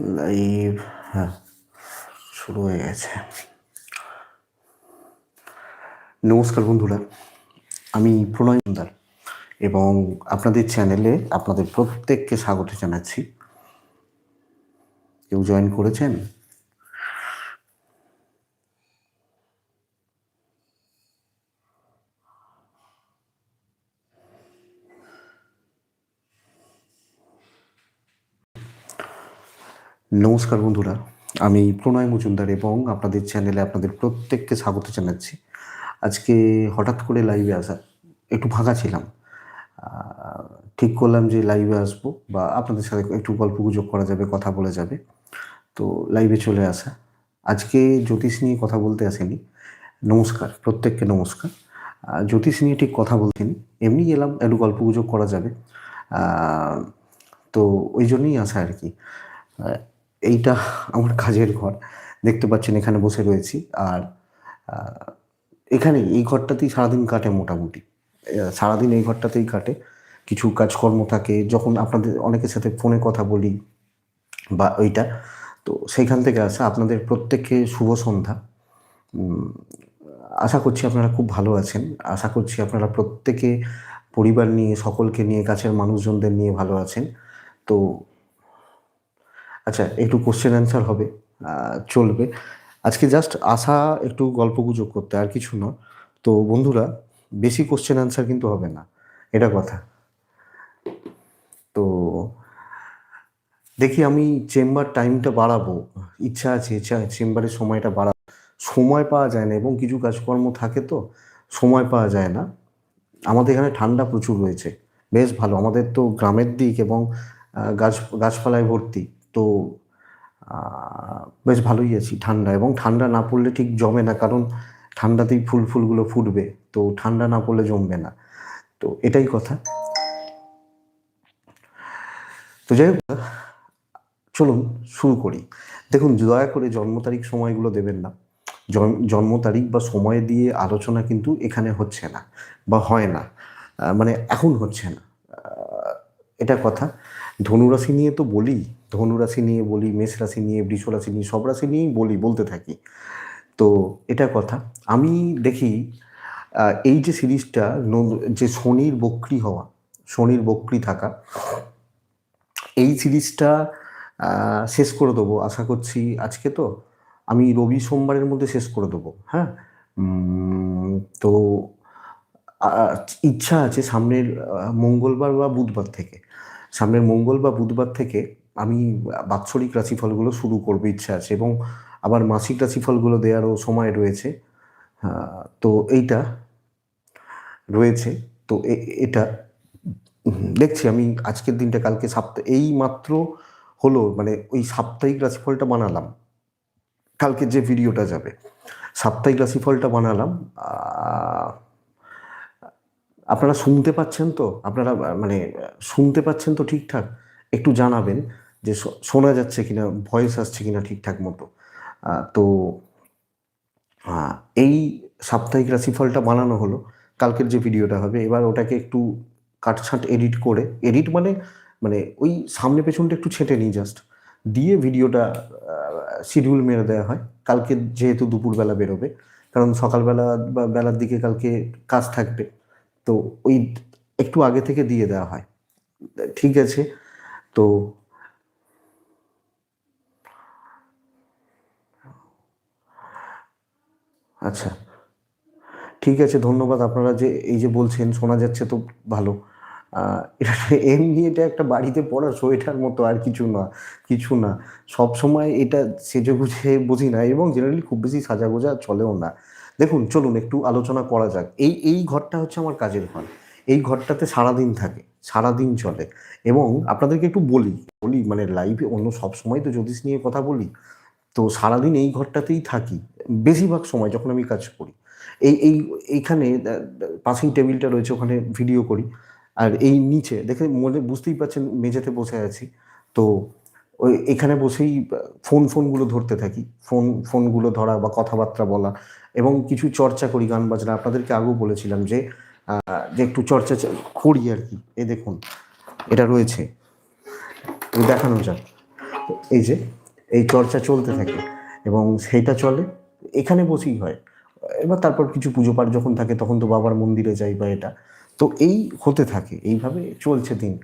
Live হ্যাঁ শুরু হয়ে গেছে। নমস্কার বন্ধুরা, আমি প্রণয় মন্দার এবং আপনাদের চ্যানেলে আপনাদের প্রত্যেককে স্বাগত জানাচ্ছি। কেউ জয়েন করেছেন? নমস্কার বন্ধুরা, আমি প্রণয় মজুমদার এবং আপনাদের চ্যানেলে আপনাদের প্রত্যেককে স্বাগত জানাচ্ছি। আজকে হঠাৎ করে লাইভে আসা, একটু ফাঁকা ছিলাম। ঠিক করলাম যে লাইভে আসব বা আপনাদের সাথে একটু গল্প গুজব করা যাবে, কথা বলা যাবে। তো লাইভে চলে আসা। আজকে জ্যোতিষ নিয়ে কথা বলতে আসেনি। নমস্কার, প্রত্যেককে নমস্কার। জ্যোতিষ নিয়ে ঠিক কথা বলতেনি এমনি এলাম, একটু গল্প গুজব করা যাবে। তো ওই জন্যই আসা আর কি। এইটা আমার কাজের ঘর। দেখতে পাচ্ছেন এখানে বসে রয়েছি। আর এখানে এই ঘরটাতেই সারাদিন কাটে মোটামুটি। সারাদিন এই ঘরটাতেই কাটে। কিছু কাজকর্ম থাকে। যখন আপনাদের অনেকের সাথে ফোনে কথা বলি বা ওইটা তো সেইখান থেকে আসা আপনাদের প্রত্যেককে শুভ সন্ধ্যা। আশা করছি আপনারা খুব ভালো আছেন। আশা করছি আপনারা প্রত্যেকে পরিবার নিয়ে, সকলকে নিয়ে, কাছের মানুষজনদের নিয়ে ভালো আছেন। তো আচ্ছা একটু কোশ্চেন অ্যান্সার হবে। চলবে। আজকে জাস্ট আসা একটু গল্প গুজব করতে, আর কিছু না তো বন্ধুরা, বেশি কোশ্চেন অ্যান্সার কিন্তু হবে না। এটা কথা। তো দেখি আমি চেম্বার টাইমটা বাড়াবো। ইচ্ছা আছে, ইচ্ছা চেম্বারের সময়টা বাড়াবো। সময় পাওয়া যায় না, এবং কিছু কাজকর্ম থাকে তো, সময় পাওয়া যায় না। আমাদের এখানে ঠান্ডা প্রচুর রয়েছে। বেশ ভালো। আমাদের তো গ্রামের দিক এবং গাছ, গাছপালায় ভর্তি। তো বেশ ভালোই আছি ঠান্ডা এবং ঠান্ডা না পড়লে ঠিক জমে না কারণ ঠান্ডাতেই ফুল ফুলগুলো ফুটবে। তো ঠান্ডা না পড়লে জমবে না। তো এটাই কথা। তো যাই হোক, চলুন শুরু করি। দেখুন, দয়া করে জন্ম তারিখ সময়গুলো দেবেন না। জন্ম তারিখ বা সময় দিয়ে আলোচনা কিন্তু এখানে হচ্ছে না বা হয় না। মানে এখন হচ্ছে না। এটা কথা। ধনুরাশি নিয়ে তো বলি, ধনুরাশি নিয়ে বলি মেষ রাশি নিয়ে বৃষ রাশি নিয়ে, সব রাশি নিয়েই বলি, বলতে থাকি। তো এটা কথা। আমি দেখি এই যে সিরিজটা যে শনির বক্রি হওয়া, শনির বক্রি থাকা, এই সিরিজটা শেষ করে দেবো। আশা করছি আজকে তো, আমি রবি সোমবারের মধ্যে শেষ করে দেবো হ্যাঁ? তো ইচ্ছা আছে সামনের মঙ্গলবার বা বুধবার থেকে। সামনের মঙ্গল বা বুধবার থেকে আমি বাৎসরিক রাশিফলগুলো শুরু করব, ইচ্ছা আছে। এবং আবার মাসিক রাশিফলগুলো দেওয়ারও সময় রয়েছে। তো এইটা রয়েছে। তো এটা দেখছি আমি আজকের দিনটা, কালকে সপ্তাহ এই মাত্র হলো মানে ওই সাপ্তাহিক রাশিফলটা বানালাম। কালকে যে ভিডিওটা যাবে, সাপ্তাহিক রাশিফলটা বানালাম। আপনারা শুনতে পাচ্ছেন তো? আপনারা মানে শুনতে পাচ্ছেন তো ঠিকঠাক? একটু জানাবেন যে শোনা যাচ্ছে কিনা, ভয়েস আসছে কিনা ঠিকঠাক মতো। তো এই সাপ্তাহিক রাশিফলটা বানানো হলো। কালকের যে ভিডিওটা হবে, এবার ওটাকে একটু কাটছাঁট এডিট করে, এডিট মানে মানে ওই সামনে পেছনটা একটু ছেঁটে নিই জাস্ট দিয়ে ভিডিওটা শিডিউল মেরে দেওয়া হয়। কালকে যেহেতু দুপুরবেলা বেরোবে, কারণ সকালবেলা বা বেলার দিকে কালকে কাজ থাকবে। তো ওই একটু আগে থেকে দিয়ে দেওয়া হয়। ঠিক আছে, তো আচ্ছা ঠিক আছে, ধন্যবাদ আপনারা যে এই যে বলছেন, শোনা যাচ্ছে তো ভালো। এটা এমনি এটা একটা বাড়িতে পড়া সোয়েটার মতো, আর কিছু না কিছু না। সব সময় এটা সেজে গুজে বুঝি না, এবং জেনারেলি খুব বেশি সাজা গোজা চলেও না। দেখুন, চলুন একটু আলোচনা করা যাক। এই এই ঘরটা হচ্ছে আমার কাজের ঘর। এই ঘরটাতে সারাদিন থাকে, সারাদিন চলে। এবং আপনাদেরকে একটু বলি বলি মানে লাইভে অন্য সব সময় তো জ্যোতিষ নিয়ে কথা বলি, তো সারাদিন এই ঘরটাতেই থাকি, বেশিরভাগ সময় যখন আমি কাজ করি। এই এই, এইখানে পাসিং টেবিলটা রয়েছে, ওখানে ভিডিও করি। আর এই নিচে, দেখে মনে, বুঝতেই পারছেন, মেঝেতে বসে আছি। তো ওই, এখানে বসেই ফোন ফোনগুলো ধরতে থাকি। ফোন ফোনগুলো ধরা বা কথাবার্তা বলা এবং কিছু চর্চা করি, গান বাজনা। আপনাদেরকে আগেও বলেছিলাম যে যে একটু চর্চা করি আর কি। এ দেখুন, এটা রয়েছে। দেখানো যাক। এই যে, এই চর্চা চলতে থাকে এবং সেইটা চলে, এখানে বসেই হয়। এবার তারপর কিছু পুজো পাঠ যখন থাকে, তখন তো বাবার মন্দিরে যাই বা এটা। তো এই হতে থাকে, এইভাবে চলছে দিন।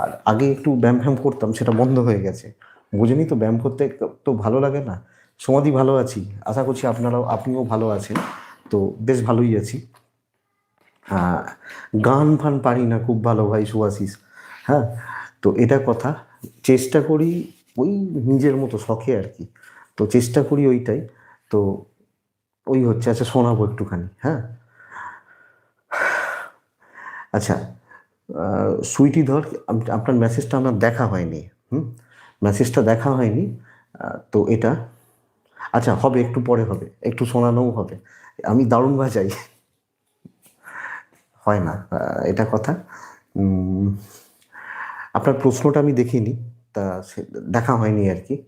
আর আগে একটু ব্যায়াম ফ্যাম করতাম, সেটা বন্ধ হয়ে গেছে। বোঝেনি তো ব্যায়াম করতে তো ভালো লাগে না? সমাধি ভালো আছি। আশা করছি আপনারাও আপনিও ভালো আছেন। তো বেশ ভালোই আছি। আহ, গান ফান পারি না খুব ভালো ভাই সুয়াশিস হ্যাঁ তো এটা কথা। চেষ্টা করি ওই নিজের মতো শখে আর কি। তো চেষ্টা করি ওইটাই। তো ওই হচ্ছে। আচ্ছা শোনাবো একটুখানি। হ্যাঁ। আচ্ছা সুইটি ধর আপনার মেসেজটা আমার দেখা হয়নি। হুম? মেসেজটা দেখা হয়নি। তো এটা আচ্ছা হবে, একটু পরে হবে, একটু শোনানোও হবে। আমি দারুণ বাজাই। হয় না এটা কথা। আপনার প্রশ্নটা আমি দেখিনি, তা সে- দেখা হয়নি আর কি।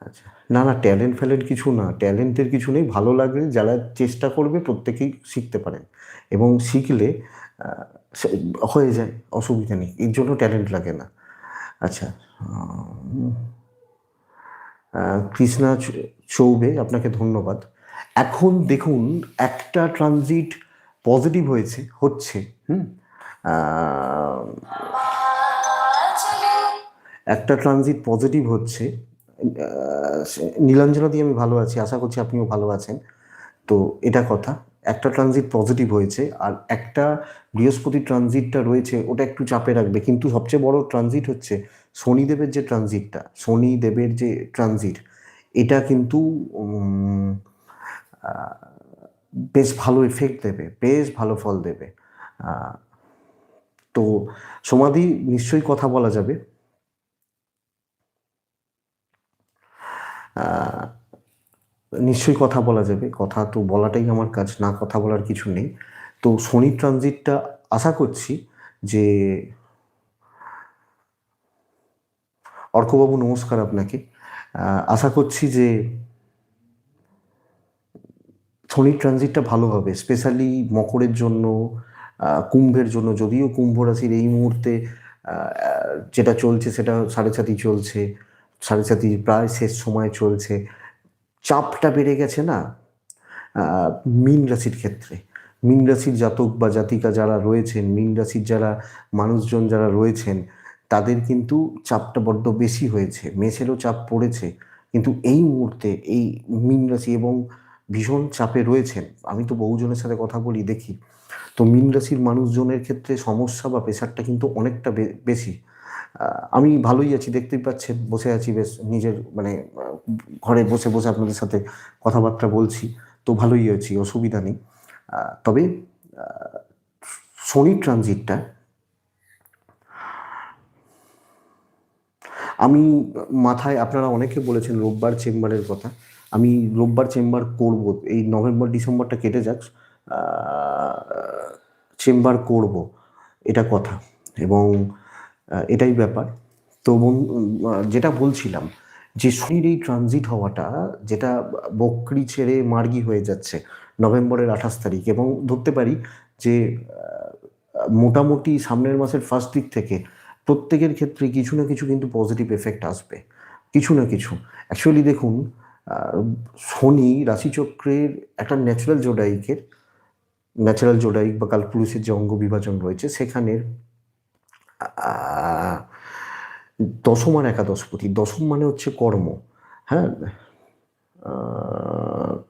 আচ্ছা না না, ট্যালেন্ট ফ্যালেন্ট কিছু না। ট্যালেন্টের কিছু নেই, ভালো লাগলে যারা চেষ্টা করবে, প্রত্যেকেই শিখতে পারেন। এবং শিখলে হয়ে যায়, অসুবিধা নেই। এর জন্য ট্যালেন্ট লাগে না। আচ্ছা কৃষ্ণা চৌবে, আপনাকে ধন্যবাদ। এখন দেখুন, একটা ট্রানজিট পজিটিভ হয়েছে, হচ্ছে, হুম? একটা ট্রানজিট পজিটিভ হচ্ছে। নীলাঞ্জনা দিয়ে আমি ভালো আছি, আশা করছি আপনিও ভালো আছেন। তো এটা কথা। একটা ট্রানজিট পজিটিভ হয়েছে আর একটা বৃহস্পতি ট্রানজিটটা রয়েছে, ওটা একটু চাপে রাখবে। কিন্তু সবচেয়ে বড় ট্রানজিট হচ্ছে শনিদেবের যে ট্রানজিটটা শনিদেবের যে ট্রানজিট এটা কিন্তু বেশ ভালো এফেক্ট দেবে, বেশ ভালো ফল দেবে। তো সমাধি নিশ্চয়ই কথা বলা যাবে। নিশ্চয়ই কথা বলা যাবে। কথা তো বলাটাই আমার কাজ, না কথা বলার কিছু নেই। তো শনি ট্রানজিটটা আশা করছি যে অর্কবাবু, নমস্কার আপনাকে। আশা করছি যে শনি ট্রানজিটটা ভালো হবে স্পেশালি মকরের জন্য কুম্ভের জন্য। যদিও কুম্ভ রাশির এই মুহূর্তে যেটা চলছে সেটা সাড়ে সাতি চলছে, সাড়ে সাতি প্রায় শেষ সময় চলছে। চাপটা বেড়ে গেছে না? মীন রাশির ক্ষেত্রে। মীন রাশির জাতক বা জাতিকা যারা রয়েছেন, মীন রাশির যারা মানুষজন যারা রয়েছেন, তাদের কিন্তু চাপটা বড্ড বেশি হয়েছে। মেষেরও চাপ পড়েছে। কিন্তু এই মুহূর্তে এই মীন রাশি এবং ভীষণ চাপে রয়েছেন। আমি তো বহুজনের সাথে কথা বলি, দেখি। তো মীন রাশির মানুষজনের ক্ষেত্রে সমস্যা বা প্রেশারটা কিন্তু অনেকটা বেশি। আমি ভালোই আছি, দেখতেই পাচ্ছেন, বসে আছি বেশ নিজের মানে ঘরে বসে বসে আপনাদের সাথে কথাবার্তা বলছি, তো ভালোই আছি, অসুবিধা নেই। তবে শনি ট্রানজিটটা আমি মাথায়, আপনারা অনেকে বলেছেন রোববার চেম্বারের কথা, আমি রোববার চেম্বার করব, এই নভেম্বর, ডিসেম্বরটা কেটে যাক চেম্বার করব, এটা কথা। এবং এটাই ব্যাপার। তো যেটা বলছিলাম যে শনির এই ট্রানজিট হওয়াটা, যেটা বকরি ছেড়ে মার্গি হয়ে যাচ্ছে নভেম্বরের আঠাশ তারিখ এবং ধরতে পারি যে মোটামুটি সামনের মাসের ফার্স্ট দিক থেকে প্রত্যেকের ক্ষেত্রে কিছু না কিছু কিন্তু পজিটিভ এফেক্ট আসবে। কিছু না কিছু। অ্যাকচুয়ালি দেখুন শনি রাশিচক্রের একটা ন্যাচারাল জোডাইকের ন্যাচারাল জোডাইক বা কালপুরুষের যে অঙ্গ বিভাজন রয়েছে, সেখানের দশম আর একাদশপতি। দশম মানে হচ্ছে কর্ম হ্যাঁ?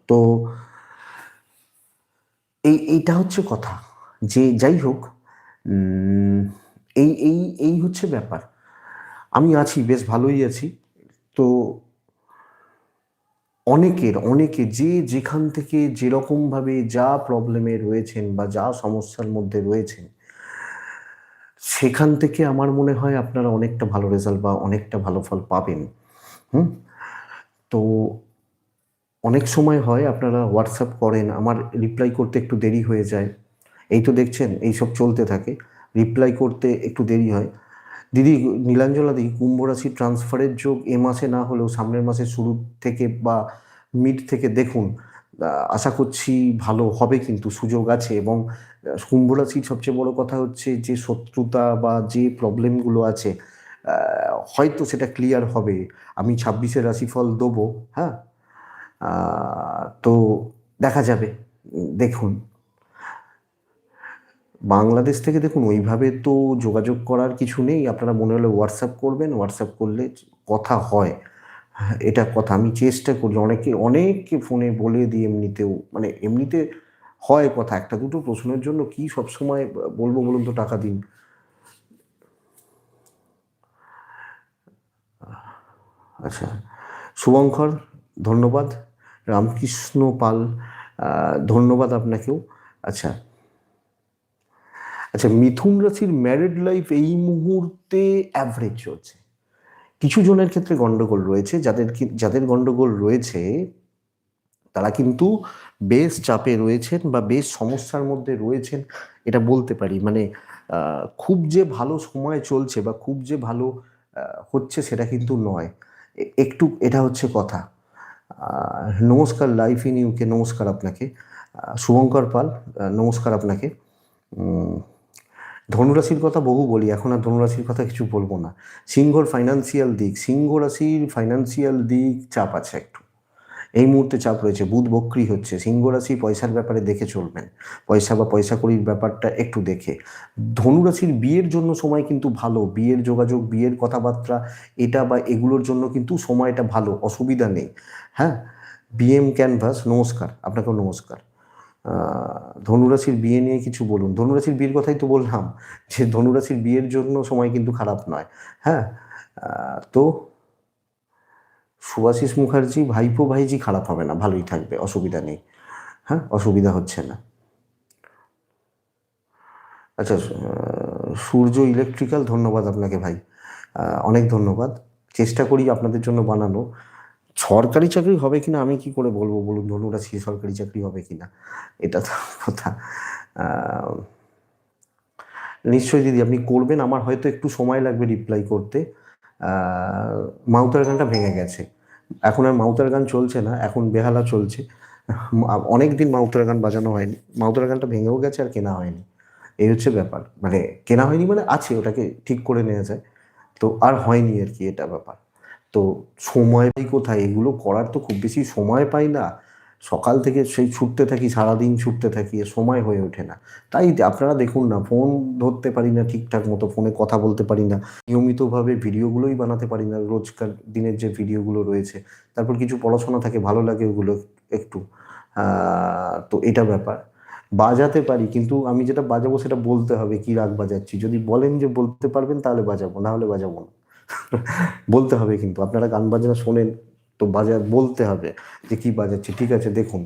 তো এই, এইটা হচ্ছে কথা। যে, যাই হোক এই এই এই হচ্ছে ব্যাপার। আমি আছি, বেশ ভালোই আছি। তো অনেকের, অনেকে যে, যেখান থেকে যেরকমভাবে যা প্রবলেমে রয়েছেন বা যা সমস্যার মধ্যে রয়েছেন সেখান থেকে আমার মনে হয় আপনারা অনেকটা ভালো রেজাল্ট বা অনেকটা ভালো ফল পাবেন। হুম? তো অনেক সময় হয় আপনারা হোয়াটসঅ্যাপ করেন, আমার রিপ্লাই করতে একটু দেরি হয়ে যায়। এই তো দেখছেন এইসব চলতে থাকে। রিপ্লাই করতে একটু দেরি হয়। দিদি নীলাঞ্জলা দি, কুম্ভ রাশি ট্রান্সফারের যোগ এ মাসে না হলেও সামনের মাসের শুরু থেকে বা মিড থেকে দেখুন। আশা করছি ভালো হবে কিন্তু সুযোগ আছে এবং কুম্ভ রাশির সবচেয়ে বড় কথা হচ্ছে যে শত্রুতা বা যে প্রবলেমগুলো আছে হয়তো সেটা ক্লিয়ার হবে। আমি ছাব্বিশের রাশিফল দেবো হ্যাঁ? তো দেখা যাবে দেখুন। বাংলাদেশ থেকে দেখুন ওইভাবে তো যোগাযোগ করার কিছু নেই। আপনারা মনে হলে হোয়াটসঅ্যাপ করবেন। হোয়াটসঅ্যাপ করলে কথা হ্যাঁ, এটা কথা। আমি চেষ্টা করি অনেকে, অনেককে ফোনে বলে দিই এমনিতেও মানে এমনিতে হয় কথা। একটা দুটো প্রশ্নের জন্য কি সবসময় বলব বলুন তো টাকা দিন? আচ্ছা শুভঙ্কর, ধন্যবাদ। রামকৃষ্ণ পাল ধন্যবাদ আপনাকেও। আচ্ছা আচ্ছা মিথুন রাশির ম্যারিড লাইফ এই মুহূর্তে অ্যাভারেজ চলছে। কিছু জনের ক্ষেত্রে গন্ডগোল রয়েছে, যাদের যাদের গন্ডগোল রয়েছে, তারা কিন্তু বেশ চাপে রয়েছেন বা বেশ সমস্যার মধ্যে রয়েছেন, এটা বলতে পারি। মানে খুব যে ভালো সময় চলছে বা খুব যে ভালো হচ্ছে সেটা কিন্তু নয়। একটু, এটা হচ্ছে কথা। নমস্কার লাইফ ইন ইউকে, নমস্কার আপনাকে। শুভঙ্কর পাল নমস্কার আপনাকে। ধনুরাশির কথা বহু বলি, এখন আর ধনুরাশির কথা কিছু বলব না। সিংহর ফাইন্যান্সিয়াল দিক সিংহ রাশির ফাইন্যান্সিয়াল দিক চাপ আছে একটু। এই মুহূর্তে চাপ রয়েছে, বুধ বক্রি হচ্ছে সিংহ রাশি পয়সার ব্যাপারে দেখে চলবেন। পয়সা বা পয়সা করির ব্যাপারটা একটু দেখে। ধনুরাশির বিয়ের জন্য সময় কিন্তু ভালো, বিয়ের যোগাযোগ, বিয়ের কথাবার্তা, এটা বা এগুলোর জন্য কিন্তু সময়টা ভালো, অসুবিধা নেই। হ্যাঁ? বিএম ক্যানভাস নমস্কার, আপনাকেও নমস্কার। ধনুরাশির বিয়ে নিয়ে কিছু বলুন। ধনুরাশির বিয়ের কথাই তো বললাম যে ধনুরাশির বিয়ের জন্য সময় কিন্তু খারাপ নয়। হ্যাঁ? তো সুভাশিস মুখার্জি, ভাইপো ভাইজি খারাপ হবে না, ভালোই থাকবে, অসুবিধা নেই। হ্যাঁ? অসুবিধা হচ্ছে না। আচ্ছা সূর্য ইলেকট্রিক্যাল, ধন্যবাদ আপনাকে ভাই। অনেক ধন্যবাদ। চেষ্টা করি আপনাদের জন্য বানানো। সরকারি চাকরি হবে কিনা আমি কি করে বলব বলুন? ধরুন ওটা সে সরকারি চাকরি হবে কিনা? এটা তো কথা নিশ্চয়ই দিদি আপনি করবেন, আমার হয়তো একটু সময় লাগবে রিপ্লাই করতে। মাউতার গানটা ভেঙে গেছে। এখন আর মাউতার গান চলছে না, এখন বেহালা চলছে। অনেক দিন মাউতার গান বাজানো হয়নি। মাউতার গানটা ভেঙেও গেছে আর কেনা হয়নি। এই হচ্ছে ব্যাপার। মানে কেনা হয়নি মানে আছে, ওটাকে ঠিক করে নেওয়া যায়। তো আর হয়নি আর কি এটা ব্যাপার। তো সময় পাই কোথায়? এগুলো করার তো খুব বেশি সময় পাই না। সকাল থেকে সেই ছুটতে থাকি, সারাদিন ছুটতে থাকি সময় হয়ে ওঠে না। তাই আপনারা দেখুন না, ফোন ধরতে পারি না ঠিকঠাক মতো, ফোনে কথা বলতে পারি না, নিয়মিতভাবে ভিডিওগুলোই বানাতে পারি না, রোজকার দিনের যে ভিডিওগুলো রয়েছে। তারপর কিছু পড়াশোনা থাকে, ভালো লাগে ওগুলো একটু। তো এটা ব্যাপার। বাজাতে পারি, কিন্তু আমি যেটা বাজাবো সেটা বলতে হবে, কি রাগ বাজাচ্ছি? যদি বলেন যে বলতে পারবেন, তাহলে বাজাবো, না হলে বাজাবো না। বলতে হবে কিন্তু। আপনারা গান বাজনা শোনেন, তো বাজার বলতে হবে যে কি বাজাচ্ছে। ঠিক আছে, দেখুন।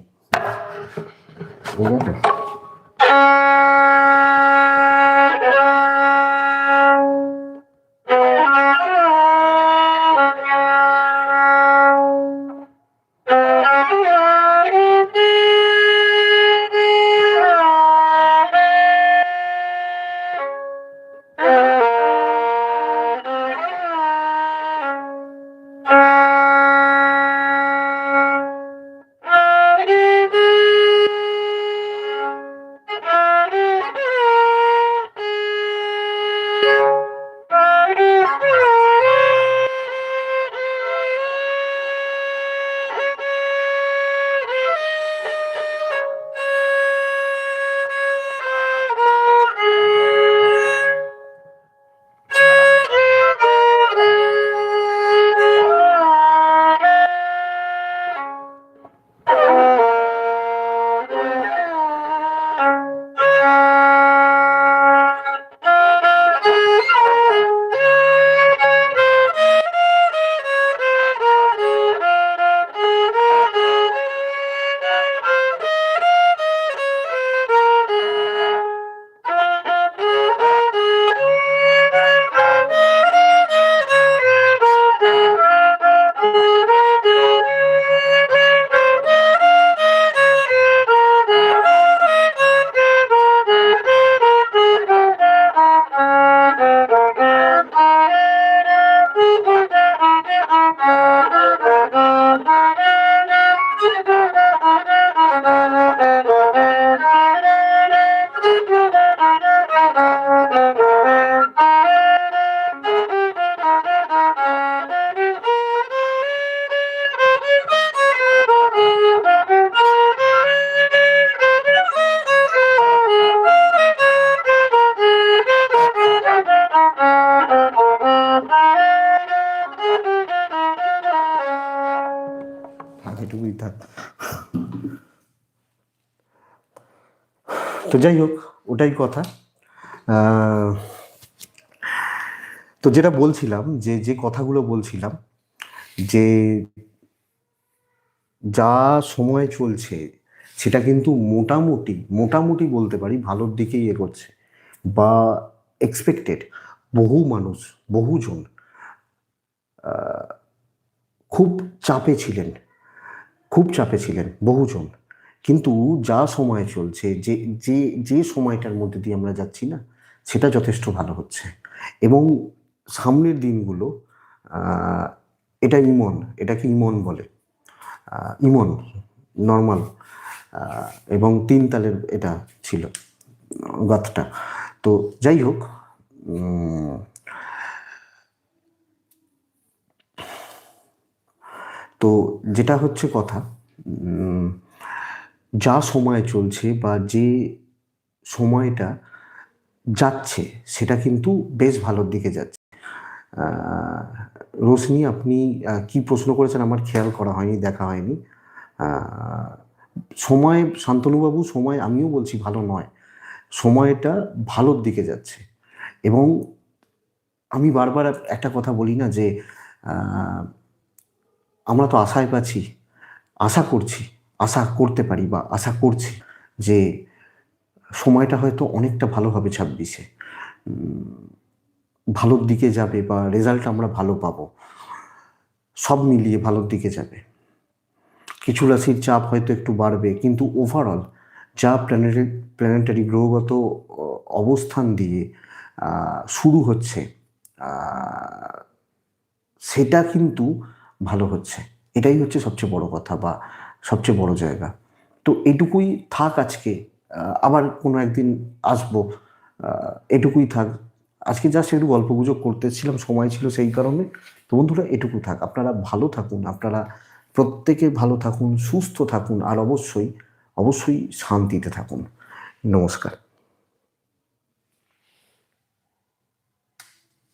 তো যাই হোক, ওটাই কথা। তো যেটা বলছিলাম, যে যে কথাগুলো বলছিলাম, যে যা সময় চলছে, সেটা কিন্তু মোটামুটি মোটামুটি বলতে পারি ভালোর দিকেই এগোচ্ছে। বা এক্সপেক্টেড বহু মানুষ, বহুজন খুব চাপে ছিলেন, খুব চাপে ছিলেন বহুজন। কিন্তু যা সময় চলছে, যে যে যে সময়টার মধ্যে দিয়ে আমরা যাচ্ছি না, সেটা যথেষ্ট ভালো হচ্ছে। এবং সামনের দিনগুলো এটা ইমন, এটাকে ইমন বলে। ইমন, নর্মাল এবং তিন তালের এটা ছিল, গাতটা। তো যাই হোক তো যেটা হচ্ছে কথা যা সময় চলছে বা যে সময়টা যাচ্ছে, সেটা কিন্তু বেশ ভালোর দিকে যাচ্ছে। রোশনি, আপনি কি প্রশ্ন করেছেন আমার খেয়াল করা হয়নি, দেখা হয়নি। সময়, শান্তনুবাবু, সময় আমিও বলছি ভালো নয়। সময়টা ভালোর দিকে যাচ্ছে। এবং আমি বারবার একটা কথা বলি না যে আমরা তো আশায় পাচ্ছি আশা করছি। আশা করতে পারি বা আশা করছি যে সময়টা হয়তো অনেকটা ভালো হবে ছাব্বিশে। ভালোর দিকে যাবে বা রেজাল্ট আমরা ভালো পাবো। সব মিলিয়ে ভালোর দিকে যাবে। কিছু রাশির চাপ হয়তো একটু বাড়বে, কিন্তু ওভারঅল যা প্ল্যানেটারি প্ল্যানেটারি গ্রহগত অবস্থান দিয়ে শুরু হচ্ছে সেটা কিন্তু ভালো হচ্ছে। এটাই হচ্ছে সবচেয়ে বড় কথা বা সবচেয়ে বড় জায়গা। তো এটুকুই থাক আজকে। আবার কোনো একদিন আসব। এটুকুই থাক। আজকে যা একটু গল্প গুজব করতেছিলাম, সময় ছিল সেই কারণে। তো বন্ধুরা, এটুকু থাক। আপনারা ভালো থাকুন, আপনারা প্রত্যেকে ভালো থাকুন, সুস্থ থাকুন, আর অবশ্যই অবশ্যই শান্তিতে থাকুন। নমস্কার।